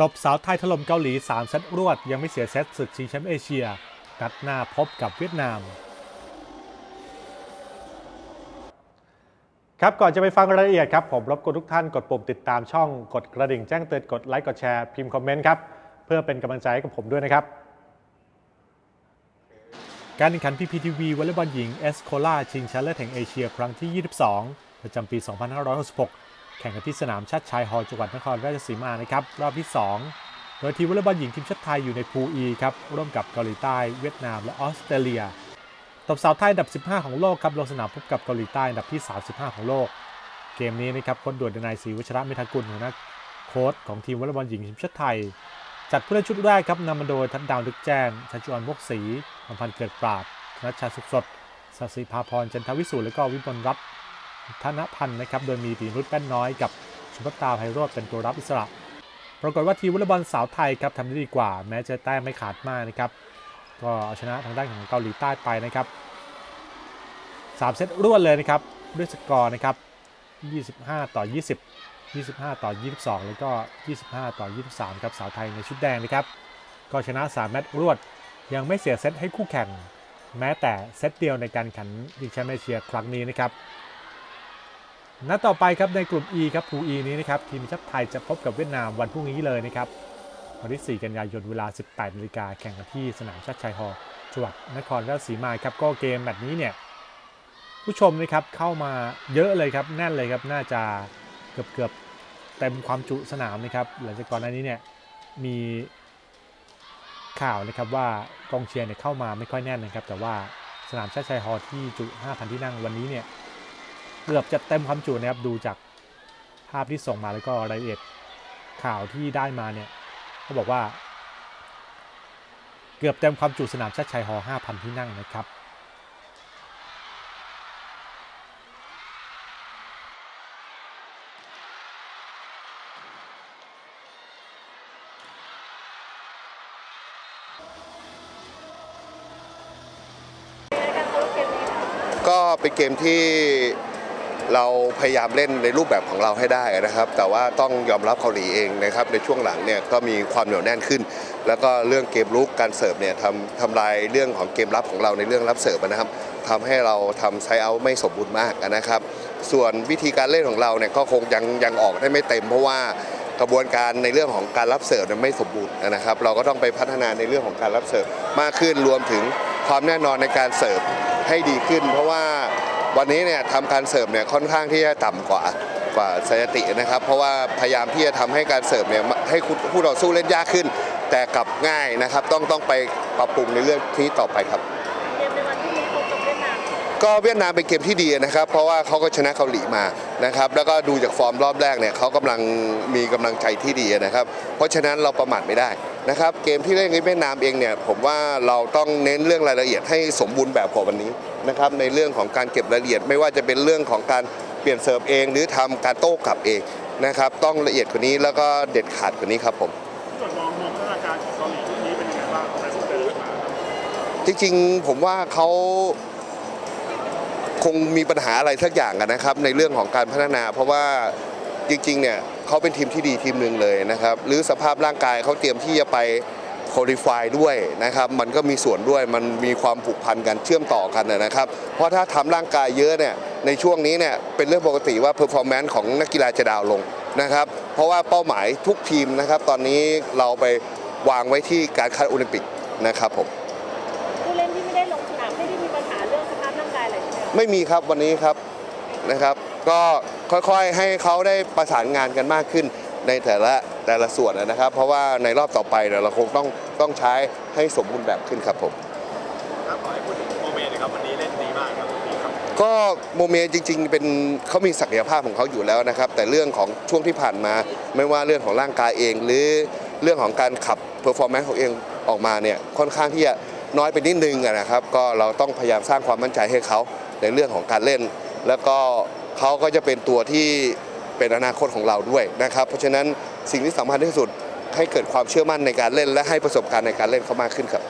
ตบสาวไทยถล่มเกาหลี 3 เซตรวด ยังไม่เสียเซตศึกชิงแชมป์เอเชีย นัดหน้าพบกับเวียดนาม ครับก่อนจะไปฟังรายละเอียดครับ ผมรบกวนทุกท่านกดปุ่มติดตามช่องกดกระดิ่งแจ้งเตือนกดไลค์กดแชร์พิมพ์คอมเมนต์ครับ เพื่อเป็นกำลังใจให้กับผมด้วยนะครับ การแข่งขัน PPTV วอลเลย์บอลหญิงเอสโคลาชิงชนะเลิศแห่งเอเชีย ครั้งที่ 22 ประจำปี 2566 แข่งกันที่สนามชัดชัยฮอลล์จังหวัดนครราชสีมานะครับรอบที่ 2 โดยทีมวอลเลย์บอลหญิงทีมชาติไทยอยู่ในพูล E ครับร่วมกับเกาหลีใต้เวียดนามและออสเตรเลียตบสาวไทยอันดับ 15 ของโลกครับลงสนามพบกับเกาหลีใต้อันดับที่ 35 ของโลก เกมนี้นะครับค้ชด่วนดนายศรีวัชระเมธากุลหัวหน้าโค้ชของทีมวอลเลย์บอลหญิงทีมชาติไทย จัดผู้เล่นชุดแรกครับนำมาโดยทัดดาวลึกแจ้งชัชวานพวกศรีอมพันธ์เกิดปราดธนชชาสุขสดสศิภาพรจันทวิสูรและก็วิบลรัตน์ ธนพันธ์นะครับ โดยมีปีนุชแป้นน้อยกับชุมพตาไพโรธเป็นตัวรับอิสระ ปรากฏว่าทีมวอลเลย์บอลสาวไทยครับทำได้ดีกว่า แม้จะแต้มไม่ขาดมากนะครับ ก็เอาชนะทางด้านของเกาหลีใต้ไปนะครับสามเซตรวดเลยนะครับด้วยสกอร์นะครับ 25 ต่อ 20 25 ต่อ 22 แล้วก็ 25 ต่อ 23 ครับสาวไทยในชุดแดงนะครับ ก็ชนะ 3 แมตช์รวด ยังไม่เสียเซตให้คู่แข่ง แม้แต่เซตเดียวในการแข่งชิงแชมป์เอเชียครั้งนี้นะครับ นัดต่อไปครับในกลุ่ม E ครับ Pool E นี้นะครับทีมชาติไทยจะพบกับเวียดนามวันพรุ่งนี้เลยนะครับวันที่ 4 กันยายนเวลา 18นาฬิกาแข่งกันที่สนามชัดชัยฮอลล์จังหวัดนครราชสีมาครับก็เกมแบบนี้เนี่ยผู้ชมนะครับเข้ามาเยอะเลยครับแน่นเลยครับน่าจะเกือบเกือบเต็มความจุสนามนะครับหลังจากก่อนหน้านี้เนี่ยมีข่าวนะครับว่ากองเชียร์เนี่ยเข้ามาไม่ค่อยแน่นนะครับแต่ว่าสนามชาติชัยฮอลล์ที่จุ 5,000 ที่นั่งวันนี้เนี่ย เกือบจะเต็มความจุนะครับดูจากภาพที่ส่งมาแล้วก็รายละเอียดข่าวที่ได้มาเนี่ยเขาบอกว่า เกือบเต็มความจุสนามชาติชัยฮอร์5,000 ที่นั่งนะครับก็เป็นเกมที่ เราพยายามเล่นในรูปแบบของเราให้ได้นะครับ แต่ว่าต้องยอมรับเกาหลีเองนะครับ ในช่วงหลังเนี่ยก็มีความเหนียวแน่นขึ้น แล้วก็เรื่องเกมลุกการเสิร์ฟเนี่ยทำทำลายเรื่องของเกมรับของเราในเรื่องรับเสิร์ฟนะครับทำให้เราทำไซเอาไม่สมบูรณ์มากนะครับ ส่วนวิธีการเล่นของเราเนี่ยก็คงยังยังออกได้ไม่เต็ม เพราะว่ากระบวนการในเรื่องของการรับเสิร์ฟเนี่ยไม่สมบูรณ์นะครับ เราก็ต้องไปพัฒนาในเรื่องของการรับเสิร์ฟมากขึ้นรวมถึงความแน่นอนในการเสิร์ฟให้ดีขึ้น เพราะว่า วันนี้เนี่ยทำการเสิร์ฟเนี่ยค่อนข้างที่จะต่ำกว่ากว่าสถิตินะครับ เพราะว่าพยายามที่จะทำให้การเสิร์ฟเนี่ยให้คู่ต่อสู้เล่นยากขึ้น แต่กลับง่ายนะครับ ต้องต้องไปปรับปรุงในเรื่องที่ต่อไปครับเกมในวันที่นี้พบกับเวียดนามก็เวียดนามเป็นเกมที่ดีนะครับ เพราะว่าเขาก็ชนะเกาหลีมานะครับ แล้วก็ดูจากฟอร์มรอบแรกเนี่ยเขากำลังมีกำลังใจที่ดีนะครับ เพราะฉะนั้นเราประมาทไม่ได้ นะครับเกมที่เล่นกับเวียดนามเองเนี่ยผมว่าเราต้องเน้นเรื่องรายละเอียดให้สมบูรณ์แบบกว่าวันนี้นะครับในเรื่องของการเก็บรายละเอียด ไม่ว่าจะเป็นเรื่องของการเปลี่ยนเสิร์ฟเอง หรือทำการโต้กลับเองนะครับต้องละเอียดกว่านี้แล้วก็เด็ดขาดกว่านี้ครับผมส่วนมองมองพัฒนาการของเกาหลีชุดนี้เป็นยังไงบ้างตั้งแต่เดินมาจริงๆผมว่าเขาคงมีปัญหาอะไรสักอย่างกันนะครับในเรื่องของการพัฒนา เพราะว่าจริงๆเนี่ย เขาเป็นทีมที่ดีทีมหนึ่งเลยนะครับ หรือสภาพร่างกายเขาเตรียมที่จะไปคุริฟายด้วยนะครับ มันก็มีส่วนด้วยมันมีความผูกพันกันเชื่อมต่อกันนะครับ เพราะถ้าทำร่างกายเยอะเนี่ยในช่วงนี้เนี่ยเป็นเรื่องปกติว่าเพอร์ฟอร์แมนซ์ของนักกีฬาจะดาวน์ลงนะครับ เพราะว่าเป้าหมายทุกทีมนะครับ ตอนนี้เราไปวางไว้ที่การคัดโอลิมปิกนะครับผมผู้เล่นที่ไม่ได้ลงสนามไม่ได้มีปัญหาเรื่องสภาพร่างกายอะไรใช่ไหมคะไม่มีครับวันนี้ครับนะครับ ก็ ค่อยๆ ให้เขาได้ประสานงานกันมากขึ้นในแต่ละแต่ละส่วนนะครับ เพราะว่าในรอบต่อไปเนี่ยเราคงต้องต้องใช้ให้สมบูรณ์แบบขึ้นครับผมครับขอให้พูดถึงโมเมนต์นะครับวันนี้เล่นดีมากครับดีครับก็โมเมจริง ๆ เป็นเขามีศักยภาพของเขาอยู่แล้วนะครับ แต่เรื่องของช่วงที่ผ่านมา ไม่ว่าเรื่องของร่างกายเอง หรือเรื่องของการขับเพอร์ฟอร์แมนซ์ของเองออกมาเนี่ยค่อนข้างที่จะน้อยไปนิดนึงอะนะครับ ก็เราต้องพยายามสร้างความมั่นใจให้เขาในเรื่องของการเล่น แล้วก็ เขาก็จะเป็นตัวที่เป็นอนาคตของเราด้วยนะครับ เพราะฉะนั้นสิ่งที่สำคัญที่สุดให้เกิดความเชื่อมั่นในการเล่น และให้ประสบการณ์ในการเล่นเขามากขึ้นครับ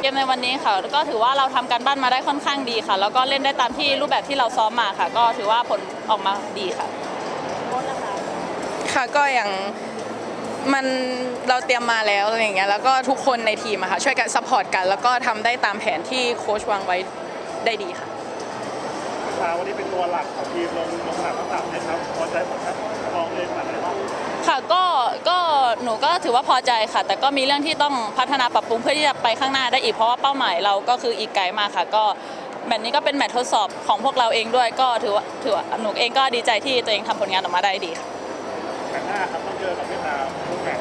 เกมในวันนี้ค่ะก็ถือว่าเราทำการบ้านมาได้ค่อนข้างดีค่ะ แล้วก็เล่นได้ตามที่รูปแบบที่เราซ้อมมาค่ะ ก็ถือว่าผลออกมาดีค่ะโค้ชนะคะคค่ะก็อย่างมันเราเตรียมมาแล้วอะไรอย่างเงี้ยแล้วก็ทุกคนในทีมอะค่ะช่วยกันซัพพอร์ตกัน แล้วก็ทำได้ตามแผนที่โค้ชวางไว้ได้ดีค่ะ ชาวันนี้เป็นตัวหลักของทีมลงลงสนามทั้งสามนะครับพอใจผลงานมองเลยผ่านไหนบ้างค่ะก็ก็หนูก็ถือว่าพอใจค่ะ แต่ก็มีเรื่องที่ต้องพัฒนาปรับปรุงเพื่อที่จะไปข้างหน้าได้อีกเพราะว่าเป้าหมายเราก็คืออีกไกลมากค่ะ ก็แมตช์นี้ก็เป็นแมตช์ทดสอบของพวกเราเองด้วยก็ถือว่าถือว่าหนูเองก็ดีใจที่ตัวเองทำผลงานออกมาได้ดีค่ะแข่งหน้าครับต้องเจอกับเวียดนามคู่แข่ง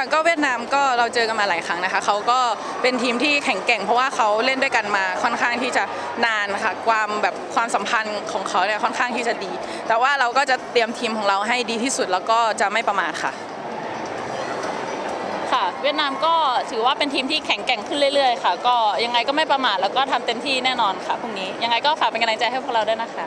ค่ะก็เวียดนามก็เราเจอกันมาหลายครั้งนะคะเขาก็เป็นทีมที่แข็งแกร่งเพราะว่าเขาเล่นด้วยกันมาค่อนข้างที่จะนานค่ะความแบบความสัมพันธ์ของเขาเนี่ยค่อนข้างที่จะดี แต่ว่าเราก็จะเตรียมทีมของเราให้ดีที่สุดแล้วก็จะไม่ประมาทค่ะ ค่ะ เวียดนามก็ถือว่าเป็นทีมที่แข็งแกร่งขึ้นเรื่อยๆ ค่ะ ก็ยังไงก็ไม่ประมาทแล้วก็ทำเต็มที่แน่นอนค่ะพรุ่งนี้ยังไงก็ฝากเป็นกำลังใจให้พวกเราด้วยนะคะ